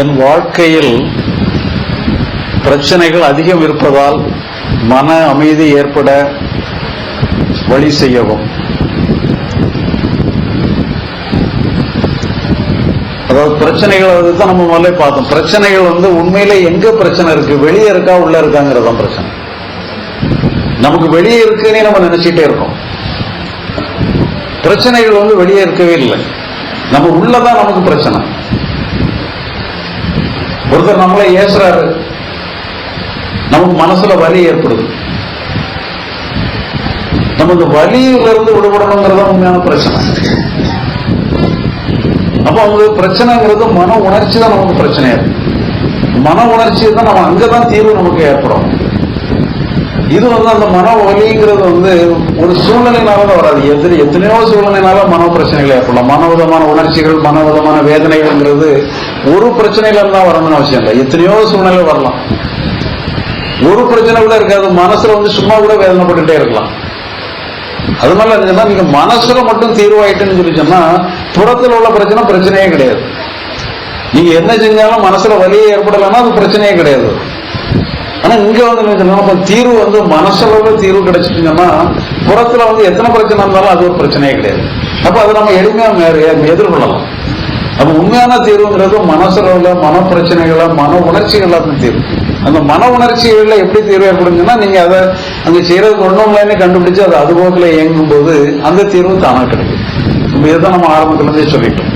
என் வாழ்க்கையில் பிரச்சனைகள் அதிகம் இருப்பதால் மன அமைதி ஏற்பட வழி செய்யவும். அதாவது பிரச்சனைகள் அதுதான் நம்ம முதல்ல பார்த்தோம். பிரச்சனைகள் வந்து உண்மையில எங்க பிரச்சனை இருக்கு? வெளியே இருக்கா உள்ள இருக்காங்கிறது தான் பிரச்சனை. நமக்கு வெளியே இருக்குன்னே நம்ம நினைச்சிட்டே இருக்கோம். பிரச்சனைகள் வந்து வெளியே இருக்கவே இல்லை. நம்ம உள்ளதான் நமக்கு பிரச்சனை. ஒருத்தர் நம்மளை ஏசுறாரு. நமக்கு மனசுல வலி ஏற்படுது. நம்ம இந்த வலியில இருந்து விடுபடணுங்கிறது உண்மையான பிரச்சனை. அப்ப அவங்க பிரச்சனைங்கிறது மன உணர்ச்சி தான் நமக்கு பிரச்சனையா இருக்கு. மன உணர்ச்சி தான் நம்ம அங்கதான் தீர்வு நமக்கு ஏற்படும். இது வந்து அந்த மன வலிங்கிறது வந்து ஒரு சூழ்நிலைனால தான் வராது. எத்தனை எத்தனையோ சூழ்நிலைனால மன பிரச்சனைகள் ஏற்படலாம். மனவிதமான உணர்ச்சிகள் மனவிதமான வேதனைகள்ங்கிறது ஒரு பிரச்சனையில இருந்தா வரணும்னு அவசியம் இல்லை. எத்தனையோ சூழ்நிலை வரலாம். ஒரு பிரச்சனை கூட இருக்காது. மனசுல வந்து சும்மா கூட வேதனைப்பட்டுட்டே இருக்கலாம். அதனால இருந்துச்சுன்னா நீங்க மனசுல மட்டும் தீர்வாயிட்டுன்னு சொல்லி சொன்னா புறத்துல உள்ள பிரச்சனை பிரச்சனையே கிடையாது. நீங்க என்ன செஞ்சாலும் மனசுல வலியே ஏற்படலைன்னா அது பிரச்சனையே கிடையாது. ஆனா இங்க வந்து நம்ம தீர்வு வந்து மனசளவுல தீர்வு கிடைச்சிட்டுங்கன்னா புறத்துல வந்து எத்தனை பிரச்சனை இருந்தாலும் அது ஒரு பிரச்சனையே கிடையாது. அப்ப அதை நம்ம எளிமையா எதிர்கொள்ளலாம். அப்ப உண்மையான தீர்வுங்கிறது மனசளவுல மன பிரச்சனைகள மன உணர்ச்சிகள் தான் தீர்வு. அந்த மன உணர்ச்சிகள்ல எப்படி தீர்வு ஏற்படுங்கன்னா நீங்க அதை அங்க செய்யறது ஒண்ணும் இல்லைன்னு கண்டுபிடிச்சு அது அதுபோக்கில் இயங்கும் போது அந்த தீர்வு தானா கிடைக்கும். இதுதான் நம்ம ஆரம்பத்துல இருந்தே சொல்லிட்டோம்.